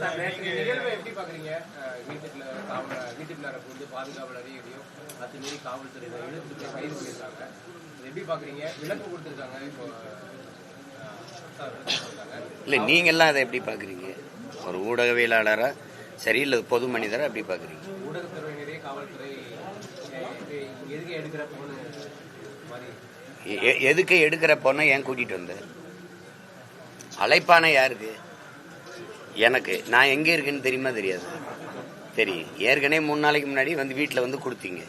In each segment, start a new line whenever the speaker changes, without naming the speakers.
நிகழ்வை எப்படி பாக்குறீங்க? அஹ், வீட்டுக்குள்ள காவல வீட்டுக்குள்ளார வந்து பாதுகாவலரையும் இதையும் அத்துமீறி காவல்துறை இதை இழுத்து போய் கைது பண்ணியிருக்காங்க. இதை எப்படி பாக்குறீங்க? கொடுத்துருக்காங்க இப்போ.
இல்லை நீங்கள்லாம் அதை எப்படி பார்க்குறீங்க ஒரு ஊடகவியலாளராக சரி இல்லை பொது மனிதராக எப்படி பார்க்குறீங்க
ஊடகத்துறையினரே காவல்துறை எதுக்கு எடுக்கிற
பொண்ணை ஏன் கூட்டிகிட்டு வந்த? அழைப்பானை யாருக்கு? எனக்கு நான் எங்கே இருக்கேன்னு தெரியுமா தெரியாது. தெரியும் ஏற்கனவே மூணு நாளைக்கு முன்னாடி வந்து வீட்டில் வந்து கொடுத்தீங்க.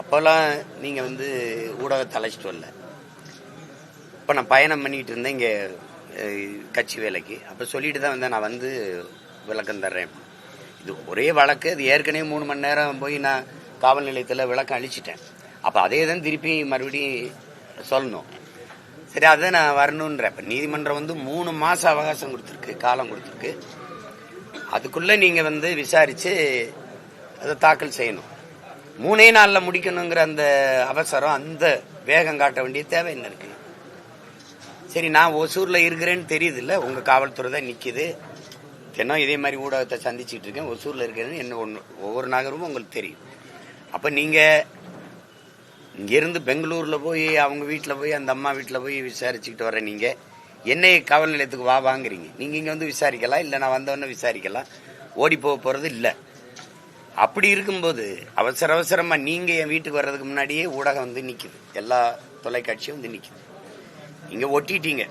அப்போல்லாம் நீங்கள் வந்து ஊடகத்தை அழைச்சிட்டு வரல. இப்போ நான் பயணம் பண்ணிக்கிட்டு இருந்தேன் இங்கே கட்சி வேலைக்கு. அப்போ சொல்லிட்டு தான் வந்தேன் நான் வந்து விளக்கம் தர்றேன். இது ஒரே வழக்கு அது ஏற்கனவே மூணு மணி நேரம் போய் நான் காவல் நிலையத்தில் விளக்கம் அழிச்சிட்டேன் அப்போ அதே தான் திருப்பி மறுபடியும் சொல்லணும். சரி அதை நான் வரணுன்ற இப்போ நீதிமன்றம் வந்து மூணு மாதம் அவகாசம் கொடுத்துருக்கு காலம் கொடுத்துருக்கு. அதுக்குள்ளே நீங்கள் வந்து விசாரித்து அதை தாக்கல் செய்யணும். மூணே நாளில் முடிக்கணுங்கிற அந்த அவசரம் அந்த வேகம் காட்ட வேண்டிய தேவை என்ன இருக்கு? சரி நான் ஒசூரில் இருக்கிறேன்னு தெரியுதுல்ல உங்கள் காவல்துறை தான் நிற்கிது தினம் இதே மாதிரி ஊடகத்தை சந்திச்சுட்டு இருக்கேன் ஒசூரில் இருக்கிறேன்னு என்ன ஒன்று ஒவ்வொரு நகரமும் உங்களுக்கு தெரியும். அப்போ நீங்கள் இங்கேருந்து பெங்களூரில் போய் அவங்க வீட்டில் போய் அந்த அம்மா வீட்டில் போய் விசாரிச்சுக்கிட்டு வர நீங்கள் என்னை காவல் நிலையத்துக்கு வா வாங்குறீங்க. நீங்கள் இங்கே வந்து விசாரிக்கலாம் இல்லை நான் வந்தவொடனே விசாரிக்கலாம். ஓடி போக போகிறது இல்லை. அப்படி இருக்கும்போது அவசர அவசரமாக நீங்கள் என் வீட்டுக்கு வர்றதுக்கு முன்னாடியே ஊடகம் வந்து நிற்கிது எல்லா தொலைக்காட்சியும் வந்து நிற்கிது இங்கே ஒட்டிட்டீங்க.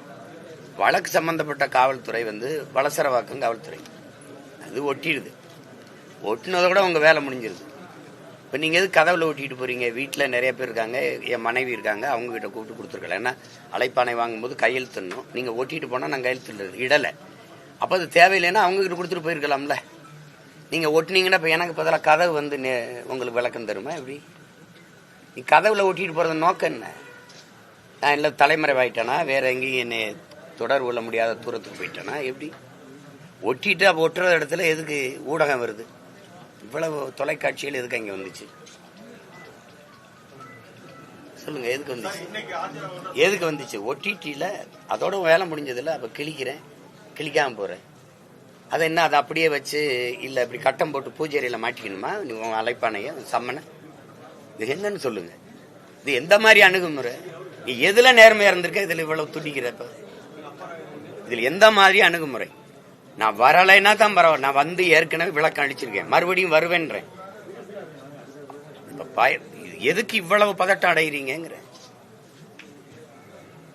வழக்கு சம்பந்தப்பட்ட காவல்துறை வந்து வளசரவாக்கம் காவல்துறை. அது ஒட்டிடுது. ஒட்டினதை கூட உங்கள் வேலை முடிஞ்சிருது. இப்போ நீங்கள் எது கதவில் ஒட்டிட்டு போறீங்க? வீட்டில் நிறைய பேர் இருக்காங்க. என் மனைவி இருக்காங்க. அவங்க கிட்ட கூப்பிட்டு கொடுத்துருக்கலாம் ஏன்னா அழைப்பானை வாங்கும்போது கையெழுத்துடணும். நீங்கள் ஒட்டிட்டு போனால் நான் கையெழுத்து இடலை. அப்போ அது தேவையில்லைன்னா அவங்க கிட்ட கொடுத்துட்டு போயிருக்கலாம்ல. நீங்கள் ஒட்டினீங்கன்னா இப்போ எனக்கு பதிலாக கதவு வந்து நே- உங்களுக்கு விளக்கம் தருமா? எப்படி? நீ கதவில் ஒட்டிகிட்டு போகிறது நோக்கம் என்ன? நான் இல்லை தலைமறைவாயிட்டேனா வேற எங்கேயும் என்னை தொடர்பு கொள்ள முடியாத தூரத்துக்கு போயிட்டேனா? எப்படி? ஒட்டிட்டு அப்போ ஒட்டுற இடத்துல எதுக்கு ஊடகம் வருது? இவ்வளவு தொலைக்காட்சியில் எதுக்கு அங்கே வந்துச்சு? சொல்லுங்க எதுக்கு வந்துச்சு? எதுக்கு வந்துச்சு? ஒட்டிட்டியில் அதோட வேலை முடிஞ்சதில்ல அப்போ கிழிக்கிறேன். கிழிக்காம போறேன். அதை என்ன அதை அப்படியே வச்சு இல்லை இப்படி கட்டம் போட்டு பூஜைறையில் மாட்டிக்கணுமா? நீ உன் அழைப்பானைய சம்மனை? இது என்னன்னு சொல்லுங்க. இது எந்த மாதிரி அணுகுமுறை? நீ எதுல நேர்மையா இருந்திருக்க இதுல இவ்வளவு துடிக்கிறப்ப? இதுல எந்த மாதிரி அணுகுமுறை? நான் வரலைன்னா தான் பரவாயில்ல. நான் வந்து ஏற்கனவே விளக்கம் அடிச்சிருக்கேன் மறுபடியும் வருவேன்றேன். எதுக்கு இவ்வளவு பதட்டம் அடைகிறீங்கிற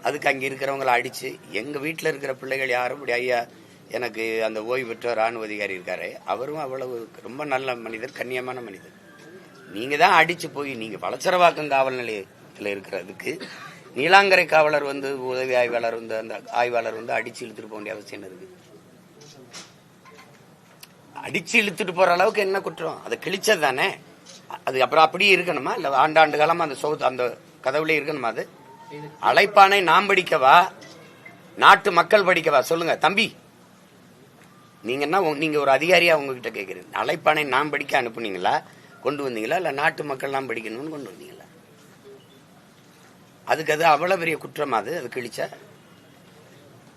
அதுக்கு அங்க இருக்கிறவங்கள அடிச்சு எங்க வீட்டில் இருக்கிற பிள்ளைகள் யாரும் இப்படி ஐயா எனக்கு அந்த ஓய்வு பெற்ற ராணுவ அதிகாரி இருக்காரு அவரும் அவ்வளவு ரொம்ப நல்ல மனிதர் கண்ணியமான மனிதர். நீங்க தான் அடிச்சு போய் நீங்க வளச்சரவாக்கம் காவல் நிலையத்தில் இருக்கிறதுக்கு நீலாங்கரை காவலர் வந்து உதவி ஆய்வாளர் வந்து அந்த ஆய்வாளர் வந்து அடிச்சு இழுத்துட்டு போக வேண்டிய அவசியம் என்ன இருக்கு? அடிச்சு இழுத்துட்டு போற அளவுக்கு என்ன குற்றம்? அதை கிழிச்சது தானே? அது அப்புறம் அப்படியே இருக்கணுமா? இல்ல ஆண்டாண்டு காலமா அந்த சோத்து அந்த கதவுலயே இருக்கணுமா அது? அழைப்பானை நாம் படிக்கவா? நாட்டு மக்கள் படிக்கவா? சொல்லுங்க. தம்பி நீங்க என்ன நீங்க ஒரு அதிகாரியா உங்ககிட்ட கேட்கறீங்க அழைப்பானை நாம் படிக்க அனுப்புனீங்களா? கொண்டு வந்தீங்களா? இல்ல நாட்டு மக்கள் நாம் படிக்கணும்னு கொண்டு வந்தீங்களா? அதுக்கு அது அவ்வளவு பெரிய குற்றம் அது? அது கிழிச்சா?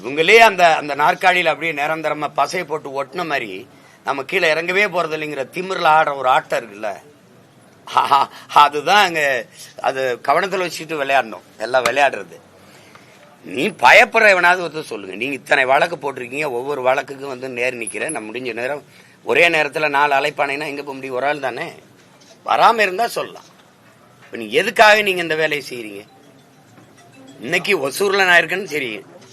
இவங்களே அந்த அந்த நாற்காலியில் அப்படியே நிரந்தரமா பசையை போட்டு ஒட்டின மாதிரி நம்ம கீழே இறங்கவே போறது இல்லைங்கிற திமிரில் ஆடுற ஒரு ஆட்டம் இருக்குல்ல? அதுதான் அங்க அது கவனத்தில் வச்சுட்டு விளையாடணும். எல்லாம் விளையாடுறது. நீ பயப்படுற எவனாவது ஒருத்தர் சொல்லுங்க. நீங்க இத்தனை வழக்கு போட்டிருக்கீங்க ஒவ்வொரு வழக்குக்கும் வந்து நேர் நிற்கிறேன் நான் முடிஞ்ச நேரம் ஒரே நேரத்தில் நாலு அழைப்பானேன்னா எங்க போக முடியும்? ஒரு ஆள் தானே? வராம இருந்தா சொல்லலாம். இப்போ நீங்க எதுக்காக நீங்க இந்த வேலையை செய்யறீங்க இன்னைக்கு ஒசூரில் நான் இருக்கேன்னு தெரியும்.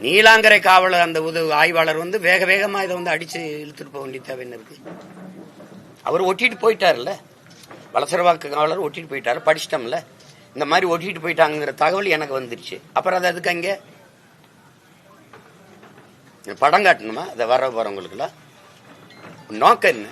நீலாங்கரை காவலர் அந்த உதவி ஆய்வாளர் வந்து வேக வேகமா இதை வந்து அடிச்சு இழுத்துட்டு போக வேண்டிய தேவை என்ன இருக்கு? அவர் ஒட்டிட்டு போயிட்டாருல்ல. வளசரவாக்கு காவலர் ஒட்டிட்டு போயிட்டாரு. படிச்சிட்டோம்ல. இந்த மாதிரி ஒட்டிட்டு போயிட்டாங்கிற தகவல் எனக்கு வந்துருச்சு. அப்புறம் அது அதுக்கு அங்கே? படம் காட்டணுமா? அதை வர போறவங்களுக்குலாம். நோக்கம் என்ன?